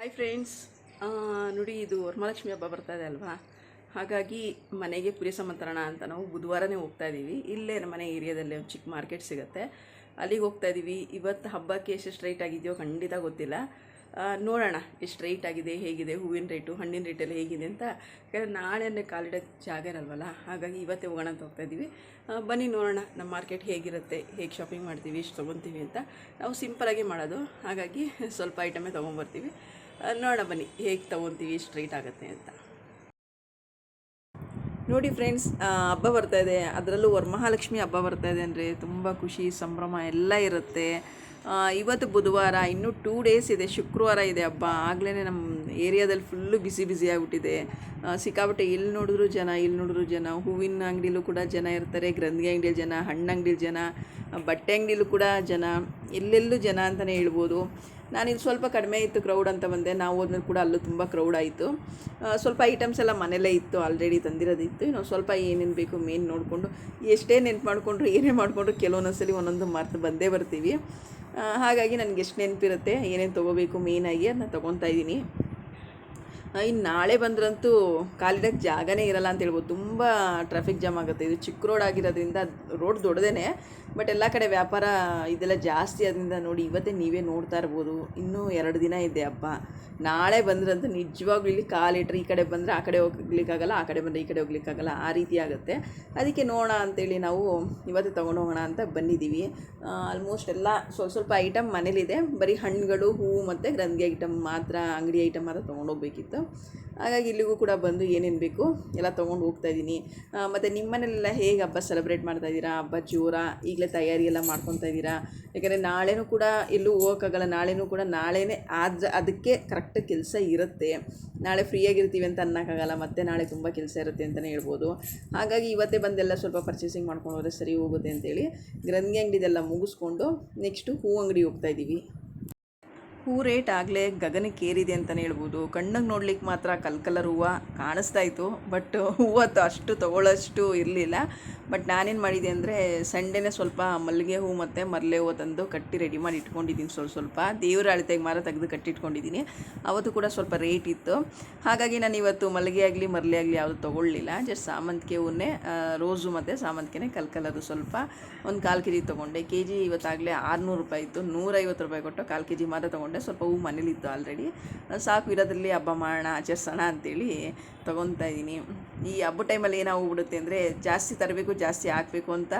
Hi friends ನೋಡಿ, ಇದು ವರಮಹಾಲಕ್ಷ್ಮಿ ಹಬ್ಬ ಬರ್ತಾ ಇದೆ ಅಲ್ವಾ? ಹಾಗಾಗಿ ಮನೆಗೆ ಪುರಿ ಸಮಂತ್ರಣ ಅಂತ ನಾವು ಬುಧವಾರನೇ ಹೋಗ್ತಾ ಇದ್ದೀವಿ ಇಲ್ಲೇ ನಮ್ಮ ಮನೆ ಏರಿಯಾದಲ್ಲಿ ಒಂದು ಚಿಕ್ಕ ಮಾರ್ಕೆಟ್ ಸಿಗುತ್ತೆ. ಅಲ್ಲಿಗೆ ಹೋಗ್ತಾ ಇದ್ದೀವಿ ಇವತ್ತು ಹಬ್ಬಕ್ಕೆ ಎಷ್ಟು ಸ್ಟ್ರೈಟ್ ಆಗಿದೆಯೋ ಖಂಡಿತ ಗೊತ್ತಿಲ್ಲ. ನೋಡೋಣ ಎಷ್ಟು ಸ್ಟ್ರೈಟ್ ಆಗಿದೆ, ಹೇಗಿದೆ, ಹೂವಿನ ರೇಟು ಹಣ್ಣಿನ ರೇಟೆಲ್ಲ ಹೇಗಿದೆ ಅಂತ. ಯಾಕಂದರೆ ನಾಳೆನೇ ಕಾಲಿಡೋಕ್ಕೆ ಜಾಗ ಇರಲ್ವಲ್ಲ? ಹಾಗಾಗಿ ಇವತ್ತೇ ಹೋಗೋಣ ಅಂತ ಹೋಗ್ತಾ ಇದ್ದೀವಿ ಬನ್ನಿ ನೋಡೋಣ ನಮ್ಮ ಮಾರ್ಕೆಟ್ ಹೇಗಿರುತ್ತೆ, ಹೇಗೆ ಶಾಪಿಂಗ್ ಮಾಡ್ತೀವಿ, ಎಷ್ಟು ತೊಗೊತೀವಿ ಅಂತ. ನಾವು ಸಿಂಪಲಾಗಿ ಮಾಡೋದು. ಹಾಗಾಗಿ ಸ್ವಲ್ಪ ಐಟಮೇ ತೊಗೊಂಬರ್ತೀವಿ. ನೋಡೋಣ ಬನ್ನಿ, ಹೇಗೆ ತೊಗೊತೀವಿ ಸ್ಟ್ರೈಟ್ ಆಗುತ್ತೆ ಅಂತ. ನೋಡಿ ಫ್ರೆಂಡ್ಸ್ ಹಬ್ಬ ಬರ್ತಾ ಇದೆ. ಅದರಲ್ಲೂ ವರಮಹಾಲಕ್ಷ್ಮಿ ಹಬ್ಬ ಬರ್ತಾ ಇದೆ ಅಂದರೆ ತುಂಬ ಖುಷಿ, ಸಂಭ್ರಮ ಎಲ್ಲ ಇರುತ್ತೆ. ಇವತ್ತು ಬುಧವಾರ, ಇನ್ನೂ ಟೂ ಡೇಸ್ ಇದೆ, ಶುಕ್ರವಾರ ಇದೆ ಹಬ್ಬ. ಆಗಲೇ ನಮ್ಮ ಏರಿಯಾದಲ್ಲಿ ಫುಲ್ಲು ಬಿಸಿ ಬಿಸಿ ಆಗಿಬಿಟ್ಟಿದೆ. ಸಿಕ್ಕಾಪಟ್ಟೆ ಎಲ್ಲಿ ನೋಡಿದ್ರು ಜನ ಇಲ್ಲಿ ನೋಡಿದ್ರು ಜನ. ಹೂವಿನ ಅಂಗಡಿಲೂ ಕೂಡ ಜನ ಇರ್ತಾರೆ, ಗ್ರಂಥಿ ಅಂಗಡಿಲಿ ಜನ, ಹಣ್ಣು ಅಂಗಡಿಲಿ ಜನ, ಬಟ್ಟೆ ಅಂಗಡಿಲೂ ಕೂಡ ಜನ. ಎಲ್ಲೆಲ್ಲೂ ಜನ ಅಂತಲೇ ಹೇಳ್ಬೋದು. ನಾನಿಲ್ಲಿ ಸ್ವಲ್ಪ ಕಡಿಮೆ ಇತ್ತು ಕ್ರೌಡ್ ಅಂತ ಬಂದೆ. ನಾವು ಹೋದ್ಮೇಲೆ ಕೂಡ ಅಲ್ಲೂ ತುಂಬ ಕ್ರೌಡ್ ಆಯಿತು. ಸ್ವಲ್ಪ ಐಟಮ್ಸ್ ಎಲ್ಲ ಮನೇಲೇ ಇತ್ತು ಆಲ್ರೆಡಿ ತಂದಿರೋದಿತ್ತು. ಇನ್ನು ಸ್ವಲ್ಪ ಏನೇನು ಬೇಕು ಮೇನ್ ನೋಡಿಕೊಂಡು, ಎಷ್ಟೇ ನೆನ್ಪು ಮಾಡಿಕೊಂಡ್ರು, ಏನೇ ಮಾಡಿಕೊಂಡ್ರು ಕೆಲವೊಂದೊಂದ್ಸಲಿ ಒಂದೊಂದು ಮರ್ತು ಬಂದೇ ಬರ್ತೀವಿ. ಹಾಗಾಗಿ ನನಗೆ ಎಷ್ಟು ನೆನಪಿರುತ್ತೆ ಏನೇನು ತೊಗೋಬೇಕು ಮೇಯ್ನಾಗಿ ಅದನ್ನ ತೊಗೊತಾ ಇದ್ದೀನಿ. ಇನ್ನು ನಾಳೆ ಬಂದ್ರಂತೂ ಕಾಲಿಡಕ್ಕೆ ಜಾಗನೇ ಇರಲ್ಲ ಅಂತ ಹೇಳ್ಬೋದು. ತುಂಬ ಟ್ರಾಫಿಕ್ ಜಾಮ್ ಆಗುತ್ತೆ. ಇದು ಚಿಕ್ಕ ರೋಡ್ ಆಗಿರೋದ್ರಿಂದ ರೋಡ್ ದೊಡ್ಡದೇ ಬಟ್ ಎಲ್ಲ ಕಡೆ ವ್ಯಾಪಾರ ಇದೆಲ್ಲ ಜಾಸ್ತಿ ಆದ್ದರಿಂದ ನೋಡಿ ಇವತ್ತೇ ನೀವೇ ನೋಡ್ತಾ ಇರ್ಬೋದು. ಇನ್ನೂ ಎರಡು ದಿನ ಇದೆ ಹಬ್ಬ. ನಾಳೆ ಬಂದ್ರಂತೂ ನಿಜವಾಗ್ಲೂ ಇಲ್ಲಿ ಕಾಲಿಟ್ರೆ ಈ ಕಡೆ ಬಂದರೆ ಆ ಕಡೆ ಹೋಗ್ಲಿಕ್ಕಾಗಲ್ಲ, ಆ ಕಡೆ ಬಂದರೆ ಈ ಕಡೆ ಹೋಗ್ಲಿಕ್ಕಾಗಲ್ಲ, ಆ ರೀತಿ ಆಗುತ್ತೆ. ಅದಕ್ಕೆ ನೋಡೋಣ ಅಂತೇಳಿ ನಾವು ಇವತ್ತೇ ತೊಗೊಂಡು ಹೋಗೋಣ ಅಂತ ಬಂದಿದ್ದೀವಿ. ಆಲ್ಮೋಸ್ಟ್ ಎಲ್ಲ ಸ್ವಲ್ಪ ಸ್ವಲ್ಪ ಐಟಮ್ ಮನೇಲಿದೆ. ಬರೀ ಹಣ್ಣುಗಳು, ಹೂವು ಮತ್ತು ಗ್ರಂಥಿ ಐಟಮ್ ಮಾತ್ರ, ಅಂಗಡಿ ಐಟಮ್ ಮಾತ್ರ ತೊಗೊಂಡು ಹಾಗಾಗಿ ಇಲ್ಲಿಗೂ ಕೂಡ ಬಂದು ಏನೇನು ಬೇಕು ಎಲ್ಲ ತೊಗೊಂಡು ಹೋಗ್ತಾ ಇದ್ದೀನಿ ಮತ್ತು ನಿಮ್ಮ ಮನೆಯಲ್ಲೆಲ್ಲ ಹೇಗೆ ಹಬ್ಬ ಸೆಲೆಬ್ರೇಟ್ ಮಾಡ್ತಾ ಇದ್ದೀರಾ ಹಬ್ಬ ಜೋರ ಈಗಲೇ ತಯಾರಿ ಎಲ್ಲ ಮಾಡ್ಕೊತಾ ಇದ್ದೀರಾ ಯಾಕಂದರೆ ನಾಳೆನೂ ಕೂಡ ಎಲ್ಲೂ ಹೋಗೋಕ್ಕಾಗಲ್ಲ ನಾಳೆನೂ ಕೂಡ ನಾಳೆನೇ ಆದ ಅದಕ್ಕೆ ಕರೆಕ್ಟ್ ಕೆಲಸ ಇರುತ್ತೆ. ನಾಳೆ ಫ್ರೀಯಾಗಿರ್ತೀವಿ ಅಂತ ಅನ್ನೋಕ್ಕಾಗಲ್ಲ ಮತ್ತೆ ನಾಳೆ ತುಂಬ ಕೆಲಸ ಇರುತ್ತೆ ಅಂತಲೇ ಹೇಳ್ಬೋದು. ಹಾಗಾಗಿ ಇವತ್ತೇ ಬಂದೆಲ್ಲ ಸ್ವಲ್ಪ ಪರ್ಚೇಸಿಂಗ್ ಮಾಡ್ಕೊಂಡು ಹೋದರೆ ಸರಿ ಹೋಗುತ್ತೆ ಅಂತೇಳಿ ಗ್ರಂಥಿ ಅಂಗಡಿದೆಲ್ಲ ಮುಗಿಸ್ಕೊಂಡು ನೆಕ್ಸ್ಟು ಹೂ ಅಂಗಡಿ ಹೋಗ್ತಾ ಇದ್ದೀವಿ ಹೂ ರೇಟ್ ಆಗಲೇ ಗಗನಕ್ಕೇರಿದೆ ಅಂತಲೇ ಹೇಳ್ಬೋದು. ಕಣ್ಣಿಗೆ ನೋಡ್ಲಿಕ್ಕೆ ಮಾತ್ರ ಕಲ್ ಕಲರ್ ಹೂವು ಕಾಣಿಸ್ತಾ ಇತ್ತು. ಬಟ್ ಹೂವತ್ತು ಅಷ್ಟು ತೊಗೊಳ್ಳೋಷ್ಟು ಇರಲಿಲ್ಲ. ಬಟ್ ನಾನೇನು ಮಾಡಿದೆ ಅಂದರೆ ಸಂಡೇನೇ ಸ್ವಲ್ಪ ಮಲ್ಲಿಗೆ ಹೂ ಮತ್ತು ಮರಲೆ ಹೂವು ತಂದು ಕಟ್ಟಿ ರೆಡಿ ಮಾಡಿ ಇಟ್ಕೊಂಡಿದ್ದೀನಿ ಸ್ವಲ್ಪ ಸ್ವಲ್ಪ. ದೇವರ ಅಳತೆಗೆ ಮಾರ ತೆಗೆದು ಕಟ್ಟಿಟ್ಕೊಂಡಿದ್ದೀನಿ ಅವತ್ತು ಕೂಡ ಸ್ವಲ್ಪ ರೇಟ್ ಇತ್ತು. ಹಾಗಾಗಿ ನಾನು ಇವತ್ತು ಮಲ್ಲಿಗೆ ಆಗಲಿ, ಮರಲೆ ಆಗಲಿ ಯಾವುದು ತೊಗೊಳ್ಳಿಲ್ಲ. ಜಸ್ಟ್ ಸಾಮಂತಿಗೆ ಹೂವನ್ನೇ ರೋಸು ಮತ್ತು ಸಾಮಂತಿಗೆನೇ ಕಲ್ ಕಲರು ಸ್ವಲ್ಪ. ಒಂದು ಕಾಲು ಕೆ ಜಿ ತೊಗೊಂಡೆ. ಕೆ ಜಿ ಇವತ್ತಾಗಲೇ ಆರುನೂರು ರೂಪಾಯಿ ಇತ್ತು. ನೂರೈವತ್ತು ರೂಪಾಯಿ ಕೊಟ್ಟು ಕಾಲು ಕೆ ಜಿ ಮಾತ್ರ ತೊಗೊಂಡೆ. ಸ್ವಲ್ಪ ಹೂ ಮನೇಲಿತ್ತು ಆಲ್ರೆಡಿ ಸಾಕು, ಇರೋದ್ರಲ್ಲಿ ಹಬ್ಬ ಮಾಡೋಣ, ಆಚರಿಸೋಣ ಅಂತೇಳಿ ತೊಗೊತಾ ಇದ್ದೀನಿ. ಈ ಹಬ್ಬ ಟೈಮಲ್ಲಿ ಏನಾಗ್ಬಿಡುತ್ತೆ ಅಂದರೆ ಜಾಸ್ತಿ ತರಬೇಕು, ಜಾಸ್ತಿ ಹಾಕಬೇಕು ಅಂತ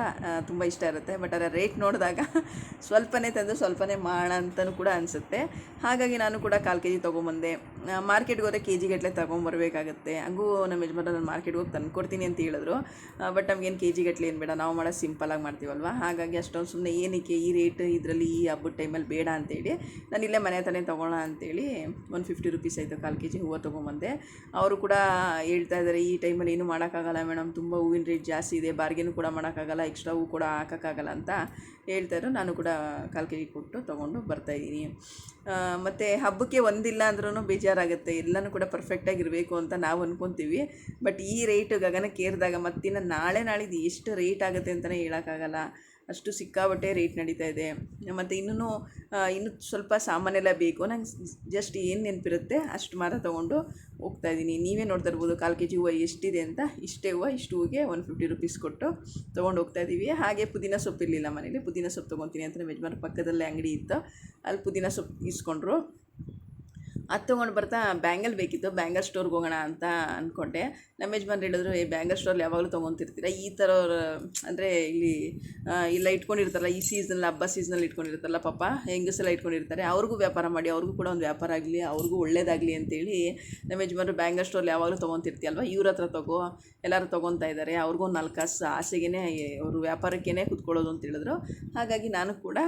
ತುಂಬ ಇಷ್ಟ ಇರುತ್ತೆ. ಬಟ್ ಅದರ ರೇಟ್ ನೋಡಿದಾಗ ಸ್ವಲ್ಪನೇ ತಂದು ಸ್ವಲ್ಪನೇ ಮಾಡೋಣ ಅಂತಲೂ ಕೂಡ ಅನಿಸುತ್ತೆ. ಹಾಗಾಗಿ ನಾನು ಕೂಡ ಕಾಲು ಕೆ ಜಿ ತೊಗೊಂಬಂದೆ ಮಾರ್ಕೆಟ್ಗೆ ಹೋದರೆ ಕೆ ಜಿಗಟ್ಟಲೆ ತೊಗೊಂಬರ್ಬೇಕಾಗತ್ತೆ. ಹಂಗೂ ನಮ್ಮ ಯಜಮಾನ ನಾನು ಮಾರ್ಕೆಟ್ಗೆ ಹೋಗಿ ತಂದ್ಕೊಡ್ತೀನಿ ಅಂತ ಹೇಳಿದ್ರು. ಬಟ್ ನಮಗೇನು ಕೆ ಜಿಗಟ್ಟಲೆ ಏನು ಬೇಡ. ನಾವು ಮಾಡೋ ಸಿಂಪಲಾಗಿ ಮಾಡ್ತೀವಲ್ವ? ಹಾಗಾಗಿ ಅಷ್ಟೊಂದು ಸುಮ್ಮನೆ ಏನಕ್ಕೆ ಈ ರೇಟ್ ಇದರಲ್ಲಿ ಈ ಹಬ್ಬದ ಟೈಮಲ್ಲಿ ಬೇಡ ಅಂತೇಳಿ ನಾನು ಇಲ್ಲೇ ಮನೆ ಹತ್ರನೇ ತೊಗೊಳ್ಳೋಣ ಅಂತೇಳಿ ಒಂದು ಫಿಫ್ಟಿ ರುಪೀಸ್ ಆಯಿತು ಕಾಲು ಕೆ ಜಿ ಹೂವು ತೊಗೊಂಬಂದೆ. ಅವರು ಕೂಡ ಹೇಳ್ತಾ ಇದ್ದಾರೆ, ಈ ಟೈಮಲ್ಲಿ ಏನೂ ಮಾಡೋಕ್ಕಾಗಲ್ಲ ಮೇಡಮ್ ತುಂಬ ಹೂವಿನ ರೇಟ್ ಜಾಸ್ತಿ ಇದೆ ಬಾರ್ಗೇನು ಕೂಡ ಮಾಡೋಕ್ಕಾಗಲ್ಲ ಎಕ್ಸ್ಟ್ರಾ ಹೂವು ಕೂಡ ಹಾಕೋಕ್ಕಾಗಲ್ಲ ಅಂತ ಹೇಳ್ತಾಯಿದ್ರು ನಾನು ಕೂಡ ಕಾಲು ಕೆ ಜಿ ಕೊಟ್ಟು ತೊಗೊಂಡು ಬರ್ತಾಯಿದ್ದೀನಿ ಮತ್ತು ಹಬ್ಬಕ್ಕೆ ಒಂದಿಲ್ಲ ಅಂದ್ರೂ ಬೇಜಾರಾಗುತ್ತೆ. ಎಲ್ಲನೂ ಕೂಡ ಪರ್ಫೆಕ್ಟಾಗಿರಬೇಕು ಅಂತ ನಾವು ಅಂದ್ಕೊತೀವಿ ಬಟ್ ಈ ರೇಟ್ ಗಗನಕ್ಕೆ ಏರಿದಾಗ ಮತ್ತಿನ್ನು ನಾಳೆ ನಾಳಿದ್ದು ಎಷ್ಟು ರೇಟ್ ಆಗುತ್ತೆ ಅಂತಲೇ ಹೇಳೋಕ್ಕಾಗಲ್ಲ. ಅಷ್ಟು ಸಿಕ್ಕಾಬಟ್ಟೆ ರೇಟ್ ನಡೀತಾ ಇದೆ. ಮತ್ತು ಇನ್ನೂ ಇನ್ನು ಸ್ವಲ್ಪ ಸಾಮಾನೆಲ್ಲ ಬೇಕು. ನಂಗೆ ಜಸ್ಟ್ ಏನು ನೆನಪಿರುತ್ತೆ ಅಷ್ಟು ಮಾತ್ರ ತೊಗೊಂಡು ಹೋಗ್ತಾ ಇದ್ದೀನಿ ನೀವೇ ನೋಡ್ತಾ ಇರ್ಬೋದು ಕಾಲು ಕೆ ಜಿ ಹೂವು ಎಷ್ಟಿದೆ ಅಂತ. ಇಷ್ಟೇ ಹೂವು, ಇಷ್ಟು ಹೂವಿಗೆ ಒನ್ ಫಿಫ್ಟಿ ರುಪೀಸ್ ಕೊಟ್ಟು ತೊಗೊಂಡು ಹೋಗ್ತಾ ಇದ್ದೀವಿ ಹಾಗೆ ಪುದೀನ ಸೊಪ್ಪು ಇರಲಿಲ್ಲ ಮನೇಲಿ. ಪುದೀನ ಸೊಪ್ಪು ತೊಗೊತೀನಿ ಅಂತ ನಮ್ಮ ಯಜಮಾನ ಪಕ್ಕದಲ್ಲೇ ಅಂಗಡಿ ಇತ್ತು. ಅಲ್ಲಿ ಪುದೀನ ಸೊಪ್ಪು ಇಸ್ಕೊಂಡ್ರು. ಅದು ತೊಗೊಂಡು ಬರ್ತಾ ಬ್ಯಾಂಗಲ್ ಬೇಕಿತ್ತು. ಬ್ಯಾಂಗಲ್ ಸ್ಟೋರ್ಗೆ ಹೋಗೋಣ ಅಂತ ಅಂದ್ಕೊಂಡೆ ನಮ್ಮ ಯಜಮಾನ್ರು ಹೇಳಿದ್ರು ಈ ಬ್ಯಾಂಗಲ್ ಸ್ಟೋರ್ಲಿ ಯಾವಾಗಲೂ ತೊಗೊತಿರ್ತೀರ? ಈ ಥರ ಅಂದರೆ ಇಲ್ಲಿ ಇಲ್ಲ ಇಟ್ಕೊಂಡಿರ್ತಾರಲ್ಲ, ಈ ಸೀಸನಲ್ಲಿ ಹಬ್ಬ ಸೀಸನಲ್ಲಿ ಇಟ್ಕೊಂಡಿರ್ತಾರಲ್ಲ ಪಾಪ, ಹೆಂಗಸೆಲ್ಲ ಇಟ್ಕೊಂಡಿರ್ತಾರೆ. ಅವ್ರಿಗೂ ವ್ಯಾಪಾರ ಮಾಡಿ, ಅವ್ರಿಗೂ ಕೂಡ ಒಂದು ವ್ಯಾಪಾರ ಆಗಲಿ, ಅವ್ರಿಗೂ ಒಳ್ಳೇದಾಗಲಿ ಅಂತೇಳಿ ನಮ್ಮ ಯಜಮಾನ್ರು ಬ್ಯಾಂಗಲ್ ಸ್ಟೋರ್ಲಿ ಯಾವಾಗಲೂ ತೊಗೊತಿರ್ತೀಯಲ್ವ? ಇವ್ರ ಹತ್ರ ತಗೋ, ಎಲ್ಲರೂ ತೊಗೊತಾ ಇದ್ದಾರೆ ಅವ್ರಿಗೂ ಒಂದು ನಾಲ್ಕು ಕಾಸು ಆಸೆಗೇ ಅವರು ವ್ಯಾಪಾರಕ್ಕೇ ಕೂತ್ಕೊಳ್ಳೋದು ಅಂತ ಹೇಳಿದ್ರು. ಹಾಗಾಗಿ ನಾನು ಕೂಡ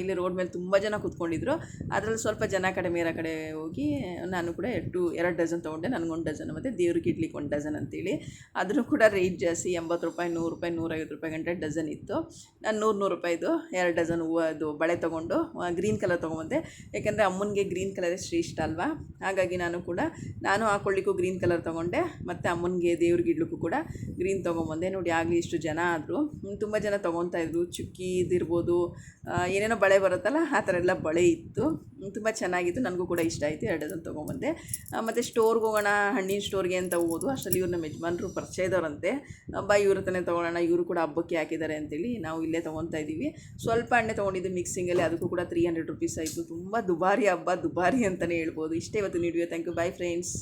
ಇಲ್ಲಿ ರೋಡ್ ಮೇಲೆ ತುಂಬ ಜನ ಕೂತ್ಕೊಂಡಿದ್ರು. ಅದರಲ್ಲಿ ಸ್ವಲ್ಪ ಜನ ಕಡೆ, ಮೇರ ಕಡೆ ಹೋಗಿ ನಾನು ಕೂಡ ಟು ಎರಡು ಡಜನ್ ತೊಗೊಂಡೆ. ನನಗೊಂದು ಡಜನ್ ಮತ್ತು ದೇವ್ರಿಗೆ ಇಡ್ಲಿಕ್ಕೆ ಒಂದು ಡಜನ್ ಅಂತೇಳಿ. ಆದರೂ ಕೂಡ ರೇಟ್ ಜಾಸ್ತಿ, ಎಂಬತ್ತು ರೂಪಾಯಿ, ನೂರು ರೂಪಾಯಿ, ನೂರೈವತ್ತು ರೂಪಾಯಿ ಗಂಟೆ ಡಜನ್ ಇತ್ತು. ನಾನು ನೂರು ನೂರು ರೂಪಾಯಿದು ಎರಡು ಡಜನ್ ಹೂವು ಅದು ಬಳೆ ತೊಗೊಂಡು ಗ್ರೀನ್ ಕಲರ್ ತೊಗೊಂಬಂದೆ. ಯಾಕೆಂದರೆ ಅಮ್ಮನಿಗೆ ಗ್ರೀನ್ ಕಲರೇ ಶ್ರೇಷ್ಠ ಅಲ್ವಾ? ಹಾಗಾಗಿ ನಾನು ಕೂಡ, ನಾನು ಹಾಕೊಳ್ಳಿಕ್ಕೂ ಗ್ರೀನ್ ಕಲರ್ ತೊಗೊಂಡೆ. ಮತ್ತು ಅಮ್ಮನಿಗೆ ದೇವ್ರಿಗೆ ಇಡ್ಲಿಕ್ಕೂ ಕೂಡ ಗ್ರೀನ್ ತೊಗೊಂಬಂದೆ. ನೋಡಿ, ಆಗಲಿ ಇಷ್ಟು ಜನ ಆದರೂ. ತುಂಬ ಜನ ತೊಗೊತಾ ಇದ್ರು. ಚುಕ್ಕಿ ಇದಿರ್ಬೋದು ಏನೇನೋ ಬಳೆ ಬರುತ್ತಲ್ಲ, ಆ ಥರ ಎಲ್ಲ ಬಳೆ ಇತ್ತು. ತುಂಬ ಚೆನ್ನಾಗಿತ್ತು. ನನಗೂ ಕೂಡ ಇಷ್ಟ ಆಯಿತು. ಎರಡದನ್ನು ತೊಗೊಂಬಂದೆ. ಮತ್ತು ಸ್ಟೋರ್ಗೆ ಹೋಗೋಣ, ಹಣ್ಣಿನ ಸ್ಟೋರ್ಗೆ ಅಂತ ಹೋಗೋದು. ಅಷ್ಟರಲ್ಲಿ ಇವ್ರು ನಮ್ಮ ಯಜಮಾನರು ಪರಿಚಯದವರಂತೆ ಬಾ, ಇವ್ರ ಹತ್ರನೇ ತೊಗೊಳ್ಳೋಣ, ಇವರು ಕೂಡ ಹಬ್ಬಕ್ಕೆ ಹಾಕಿದ್ದಾರೆ ಅಂತೇಳಿ ನಾವು ಇಲ್ಲೇ ತೊಗೊತಾ ಇದ್ದೀವಿ. ಸ್ವಲ್ಪ ಹಣ್ಣೆ ತೊಗೊಂಡಿದ್ದು ಮಿಕ್ಸಿಂಗಲ್ಲಿ ಅದಕ್ಕೂ ಕೂಡ ತ್ರೀ ಹಂಡ್ರೆಡ್ ರುಪೀಸ್ ಆಯಿತು. ತುಂಬ ದುಬಾರಿ ಹಬ್ಬ, ದುಬಾರಿ ಅಂತಲೇ ಹೇಳ್ಬೋದು. ಇಷ್ಟೇ ಇವತ್ತು ನೀಡಿವೆ ಥ್ಯಾಂಕ್ ಯು ಬೈ ಫ್ರೆಂಡ್ಸ್